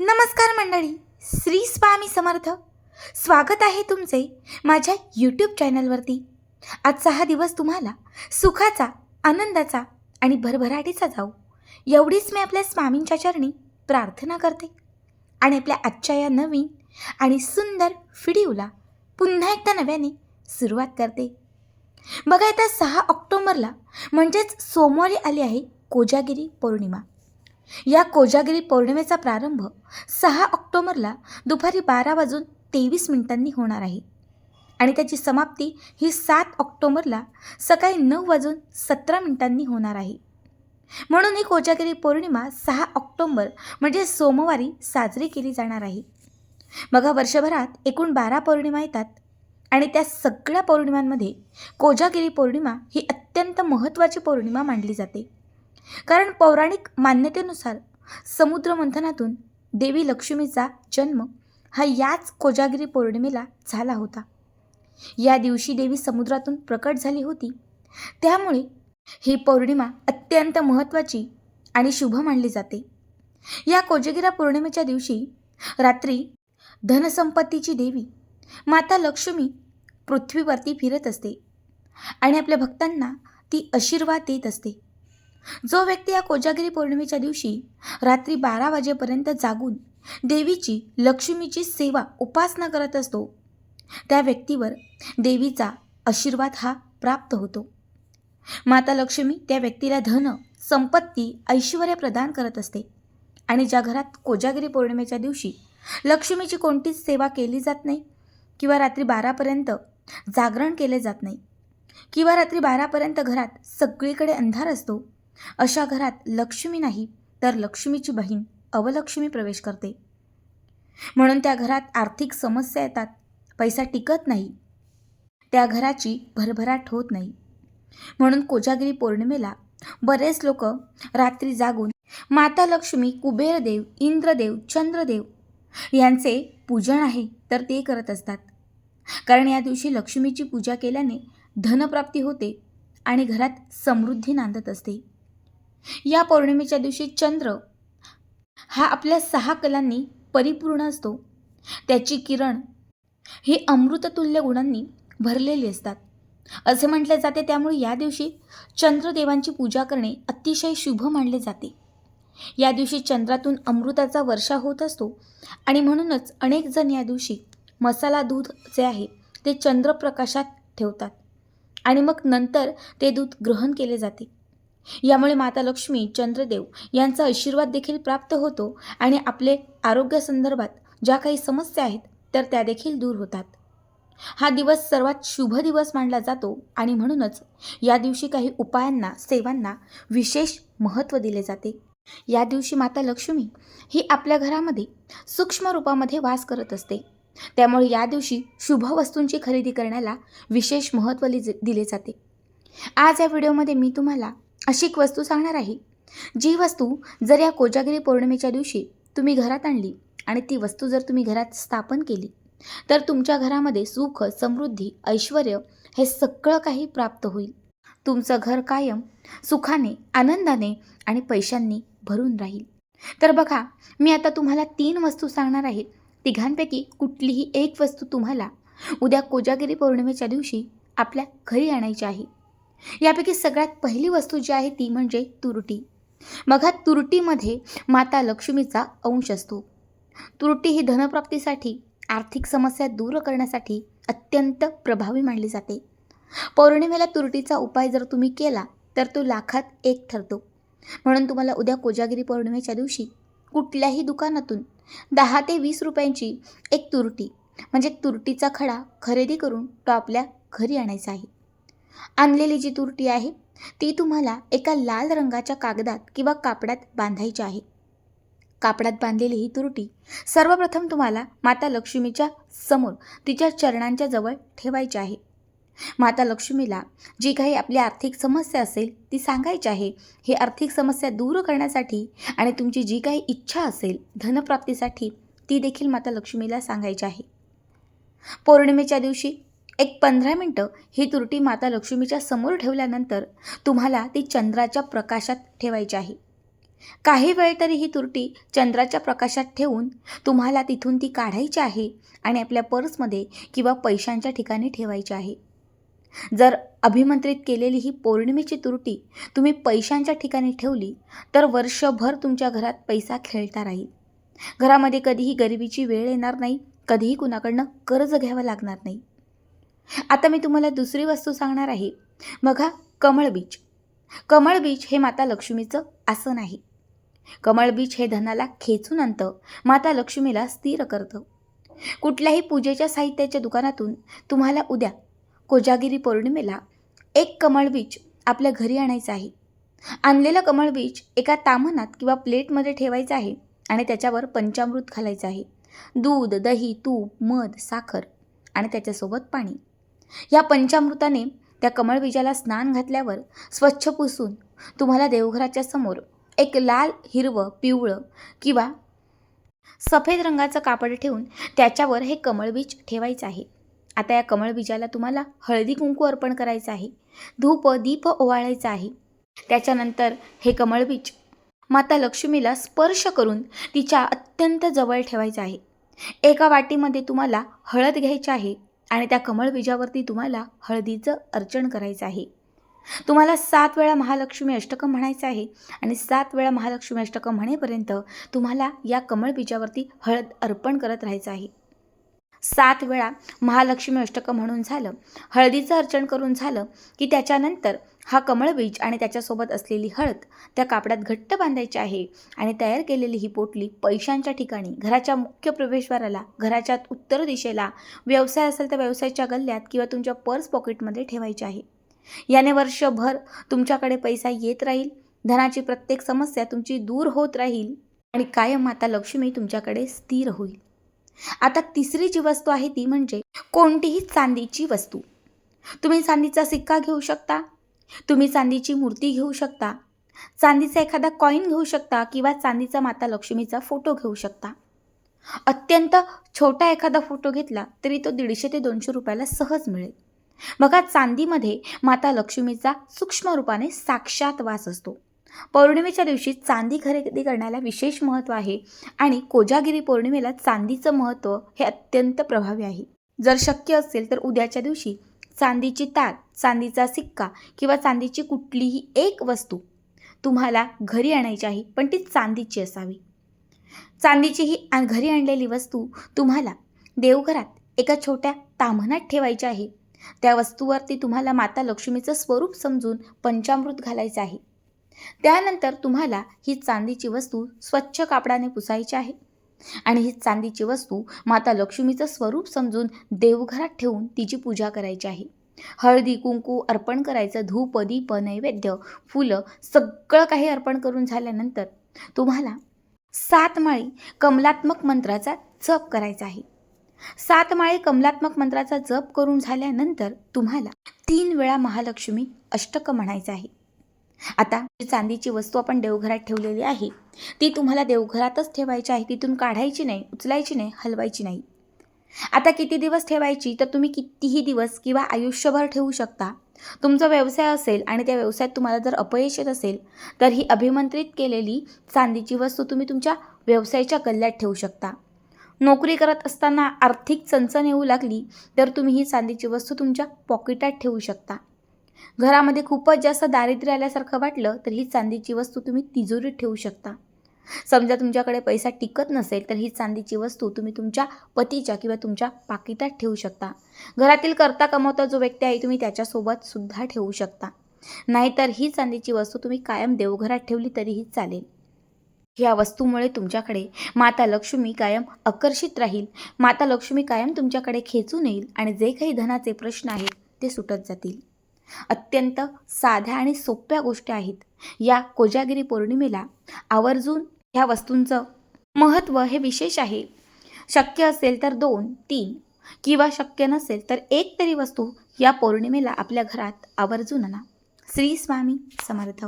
नमस्कार मंडळी श्री स्वामी समर्थ. स्वागत आहे तुमचे माझ्या यूट्यूब चॅनलवरती आजचा हा दिवस तुम्हाला सुखाचा आनंदाचा आणि भरभराटीचा जाऊ. एवढीच मी आपल्या स्वामींच्या चरणी प्रार्थना करते. आणि आपल्या आजच्या या नवीन आणि सुंदर व्हिडिओला पुन्हा एकदा नव्याने सुरुवात करते. बघा आता सहा ऑक्टोबरला म्हणजेच सोमवारी आली आहे कोजागिरी पौर्णिमा. या कोजागिरी पौर्णिमेचा प्रारंभ सहा ऑक्टोबरला दुपारी बारा वाजून तेवीस मिनिटांनी होणार आहे. आणि त्याची समाप्ती ही सात ऑक्टोबरला सकाळी नऊ वाजून सतरा मिनिटांनी होणार आहे. म्हणून ही कोजागिरी पौर्णिमा सहा ऑक्टोबर म्हणजे सोमवारी साजरी केली जाणार आहे. बघा वर्षभरात एकूण बारा पौर्णिमा येतात आणि त्या सगळ्या पौर्णिमांमध्ये कोजागिरी पौर्णिमा ही अत्यंत महत्त्वाची पौर्णिमा मानली जाते. कारण पौराणिक मान्यतेनुसार समुद्रमंथनातून देवी लक्ष्मीचा जन्म हा याच कोजागिरी पौर्णिमेला झाला होता. या दिवशी देवी समुद्रातून प्रकट झाली होती. त्यामुळे ही पौर्णिमा अत्यंत महत्त्वाची आणि शुभ मानली जाते. या कोजगिरा पौर्णिमेच्या दिवशी रात्री धनसंपत्तीची देवी माता लक्ष्मी पृथ्वीवरती फिरत असते आणि आपल्या भक्तांना ती आशीर्वाद देत असते. जो व्यक्ती या कोजागिरी पौर्णिमेच्या दिवशी रात्री बारा वाजेपर्यंत जागून देवीची लक्ष्मीची सेवा उपासना करत असतो त्या व्यक्तीवर देवीचा आशीर्वाद हा प्राप्त होतो. माता लक्ष्मी त्या व्यक्तीला धन संपत्ती ऐश्वर प्रदान करत असते आणि ज्या घरात कोजागिरी पौर्णिमेच्या दिवशी लक्ष्मीची कोणतीच सेवा केली जात नाही किंवा रात्री बारापर्यंत जागरण केले जात नाही किंवा रात्री बारापर्यंत घरात सगळीकडे अंधार असतो अशा घरात लक्ष्मी नाही तर लक्ष्मीची बहीण अवलक्ष्मी प्रवेश करते. म्हणून त्या घरात आर्थिक समस्या येतात पैसा टिकत नाही. त्या घराची भरभराट होत नाही. म्हणून कोजागिरी पौर्णिमेला बरेच लोक रात्री जागून माता लक्ष्मी कुबेरदेव इंद्रदेव चंद्रदेव यांचे पूजन आहे तर ते करत असतात. कारण या दिवशी लक्ष्मीची पूजा केल्याने धनप्राप्ती होते आणि घरात समृद्धी नांदत असते. या पौर्णिमेच्या दिवशी चंद्र हा आपल्या सहा कलांनी परिपूर्ण असतो. त्याची किरण ही अमृततुल्य गुणांनी भरलेली असतात. असे म्हटले जाते त्यामुळे या दिवशी चंद्रदेवांची पूजा करणे अतिशय शुभ मानले जाते. या दिवशी चंद्रातून अमृताचा वर्षा होत असतो आणि म्हणूनच अनेक जण या दिवशी मसाला दूध जे आहे ते चंद्रप्रकाशात ठेवतात आणि मग नंतर ते दूध ग्रहण केले जाते. यामुळे माता लक्ष्मी चंद्रदेव यांचा आशीर्वाद देखील प्राप्त होतो आणि आपले आरोग्यासंदर्भात ज्या काही समस्या आहेत तर त्या देखील दूर होतात. हा दिवस सर्वात शुभ दिवस मानला जातो आणि म्हणूनच या दिवशी काही उपायांना सेवांना विशेष महत्त्व दिले जाते. या दिवशी माता लक्ष्मी ही आपल्या घरामध्ये सूक्ष्म रूपामध्ये वास करत असते. त्यामुळे या दिवशी शुभ वस्तूंची खरेदी करण्याला विशेष महत्त्व दिले जाते. आज या व्हिडिओमध्ये मी तुम्हाला अशी एक वस्तू सांगणार आहे. जी वस्तू जर या कोजागिरी पौर्णिमेच्या दिवशी तुम्ही घरात आणली आणि ती वस्तू जर तुम्ही घरात स्थापन केली तर तुमच्या घरामध्ये सुख समृद्धी ऐश्वर हे सगळं काही प्राप्त होईल. तुमचं घर कायम सुखाने आनंदाने आणि पैशांनी भरून राहील. तर बघा मी आता तुम्हाला तीन वस्तू सांगणार आहे. तिघांपैकी कुठलीही एक वस्तू तुम्हाला उद्या कोजागिरी पौर्णिमेच्या दिवशी आपल्या घरी आणायची आहे. यापैकी सगळ्यात पहिली वस्तू जी आहे ती म्हणजे तुरटी. बघा तुरटीमध्ये माता लक्ष्मीचा अंश असतो. तुरटी ही धनप्राप्तीसाठी आर्थिक समस्या दूर करण्यासाठी अत्यंत प्रभावी मानली जाते. पौर्णिमेला तुरटीचा उपाय जर तुम्ही केला तर तो लाखात एक ठरतो. म्हणून तुम्हाला उद्या कोजागिरी पौर्णिमेच्या दिवशी कुठल्याही दुकानातून दहा ते वीस रुपयांची एक तुरटी म्हणजे तुरटीचा खडा खरेदी करून तो आपल्या घरी आणायचा आहे. आणलेली जी तुरटी आहे ती तुम्हाला एका लाल रंगाच्या कागदात किंवा कापडात बांधायची आहे. कापडात बांधलेली ही तुरटी सर्वप्रथम तुम्हाला माता लक्ष्मीच्या समोर तिच्या चरणांच्या जवळ ठेवायची आहे. माता लक्ष्मीला जी काही आपली आर्थिक समस्या असेल ती सांगायची आहे. ही आर्थिक समस्या दूर करण्यासाठी आणि तुमची जी काही इच्छा असेल धनप्राप्तीसाठी ती देखील माता लक्ष्मीला सांगायची आहे. पौर्णिमेच्या दिवशी एक पंधरा मिनटं ही तुरटी माता लक्ष्मीच्या समोर ठेवल्यानंतर तुम्हाला ती चंद्राच्या प्रकाशात ठेवायची आहे. काही वेळ तरी ही तुरटी चंद्राच्या प्रकाशात ठेवून तुम्हाला तिथून ती काढायची आहे आणि आपल्या पर्समध्ये किंवा पैशांच्या ठिकाणी ठेवायची आहे. जर अभिमंत्रित केलेली ही पौर्णिमेची तुरटी तुम्ही पैशांच्या ठिकाणी ठेवली तर वर्षभर तुमच्या घरात पैसा खेळता राहील. घरामध्ये कधीही गरिबीची वेळ येणार नाही कधीही कुणाकडनं कर्ज घ्यावं लागणार नाही. आता मी तुम्हाला दुसरी वस्तू सांगणार आहे. बघा कमळ बीज. कमळ बीज हे माता लक्ष्मीचं आसन आहे. कमळ बीज हे धनाला खेचून आणतं माता लक्ष्मीला स्थिर करतं. कुठल्याही पूजेच्या साहित्याच्या दुकानातून तुम्हाला उद्या कोजागिरी पौर्णिमेला एक कमळ बीज आपल्या घरी आणायचं आहे. आणलेलं कमळ बीज एका तामनात किंवा प्लेटमध्ये ठेवायचं आहे आणि त्याच्यावर पंचामृत घालायचं आहे. दूध दही तूप मध साखर आणि त्याच्यासोबत पाणी. या पंचामृताने त्या कमळबीजाला स्नान घातल्यावर स्वच्छ पुसून तुम्हाला देवघराच्या समोर एक लाल हिरवं पिवळं किंवा सफेद रंगाचं कापड ठेवून त्याच्यावर हे कमळबीज ठेवायचं आहे. आता या कमळबीजाला तुम्हाला हळदी कुंकू अर्पण करायचं आहे. धूप दीप ओवाळायचं आहे. त्याच्यानंतर हे कमळबीज माता लक्ष्मीला स्पर्श करून तिच्या अत्यंत जवळ ठेवायचं आहे. एका वाटीमध्ये तुम्हाला हळद घ्यायची आहे. आणि त्या कमळबीजावरती तुम्हाला हळदीचं अर्चन करायचं आहे. तुम्हाला सात वेळा महालक्ष्मी अष्टकं म्हणायचं आहे आणि सात वेळा महालक्ष्मी अष्टकम म्हणेपर्यंत तुम्हाला या कमळ बीजावरती हळद अर्पण करत राहायचं आहे. सात वेळा महालक्ष्मी अष्टकं म्हणून झालं हळदीचं अर्चन करून झालं की त्याच्यानंतर हा कमळ बीज आणि त्याच्यासोबत असलेली हळद त्या कापडात घट्ट बांधायची आहे आणि तयार केलेली ही पोटली पैशांच्या ठिकाणी घराच्या मुख्य प्रवेशद्वाराला घराच्या उत्तर दिशेला व्यवसाय असेल तर व्यवसायाच्या गल्ल्यात किंवा तुमच्या पर्स पॉकेटमध्ये ठेवायची आहे. याने वर्षभर तुमच्याकडे पैसा येत राहील धनाची प्रत्येक समस्या तुमची दूर होत राहील आणि कायम माता लक्ष्मी तुमच्याकडे स्थिर होईल. आता तिसरी जी वस्तू आहे ती म्हणजे कोणतीही चांदीची वस्तू. तुम्ही चांदीचा सिक्का घेऊ शकता तुम्ही चांदीची मूर्ती घेऊ शकता. चांदीचा एखादा कॉईन घेऊ शकता किंवा चांदीचा माता लक्ष्मीचा फोटो घेऊ शकता. अत्यंत छोटा एखादा फोटो घेतला तरी तो दीडशे ते दोनशे रुपयाला सहज मिळेल. बघा चांदीमध्ये माता लक्ष्मीचा सूक्ष्म रूपाने साक्षात वास असतो. पौर्णिमेच्या दिवशी चांदी खरेदी करण्याला विशेष महत्त्व आहे आणि कोजागिरी पौर्णिमेला चांदीचं महत्त्व हे अत्यंत प्रभावी आहे. जर शक्य असेल तर उद्याच्या दिवशी चांदीची ताट चांदीचा सिक्का किंवा चांदीची कुठलीही एक वस्तू तुम्हाला घरी आणायची आहे पण ती चांदीची असावी. चांदीची ही घरी आणलेली वस्तू तुम्हाला देवघरात एका छोट्या ताम्हणात ठेवायची आहे. त्या वस्तूवरती तुम्हाला माता लक्ष्मीचं स्वरूप समजून पंचामृत घालायचं आहे. त्यानंतर तुम्हाला ही चांदीची वस्तू स्वच्छ कापडाने पुसायची आहे. आणि ही चांदीची वस्तू माता लक्ष्मीचं स्वरूप समजून देवघरात ठेवून तिची पूजा करायची आहे. हळदी कुंकू अर्पण करायचं धूप दीप नैवेद्य फुलं सगळं काही अर्पण करून झाल्यानंतर तुम्हाला सात माळी कमलात्मक मंत्राचा जप करायचा आहे. सात माळी कमलात्मक मंत्राचा जप करून झाल्यानंतर तुम्हाला तीन वेळा महालक्ष्मी अष्टक म्हणायचं आहे. आता चांदीची वस्तू आपण देवघरात ठेवलेली आहे ती तुम्हाला देवघरातच ठेवायची आहे तिथून काढायची नाही उचलायची नाही हलवायची नाही. आता किती दिवस ठेवायची तर तुम्ही कितीही दिवस किंवा आयुष्यभर ठेवू शकता. तुमचा व्यवसाय असेल आणि त्या व्यवसायात तुम्हाला जर अपयश येत असेल तर ही अभिमंत्रित केलेली चांदीची वस्तू तुम्ही तुमच्या व्यवसायाच्या गल्ल्यात ठेवू शकता. नोकरी करत असताना आर्थिक चणचण येऊ लागली तर तुम्ही ही चांदीची वस्तू तुमच्या पॉकेटात ठेवू शकता. घरामध्ये खूपच जास्त दारिद्र्य आल्यासारखं वाटलं तर ही चांदीची वस्तू तुम्ही तिजोरीत ठेवू शकता. समजा तुमच्याकडे पैसा टिकत नसेल तर ही चांदीची वस्तू तुम्ही तुमच्या पतीच्या किंवा तुमच्या पाकिटात ठेवू शकता. घरातील करता कमवता जो व्यक्ती आहे तुम्ही त्याच्यासोबत सुद्धा ठेवू शकता. नाहीतर ही चांदीची वस्तू तुम्ही कायम देवघरात ठेवली तरीही चालेल. या वस्तूमुळे तुमच्याकडे माता लक्ष्मी कायम आकर्षित राहील. माता लक्ष्मी कायम तुमच्याकडे खेचून येईल आणि जे काही धनाचे प्रश्न आहेत ते सुटत जातील. अत्यंत साध्या आणि सोप्या गोष्टी आहेत. या कोजागिरी पौर्णिमेला आवर्जून ह्या वस्तूंचं महत्त्व हे विशेष आहे. शक्य असेल तर दोन तीन किंवा शक्य नसेल तर एक तरी वस्तू या पौर्णिमेला आपल्या घरात आवर्जून आणा. श्री स्वामी समर्थ.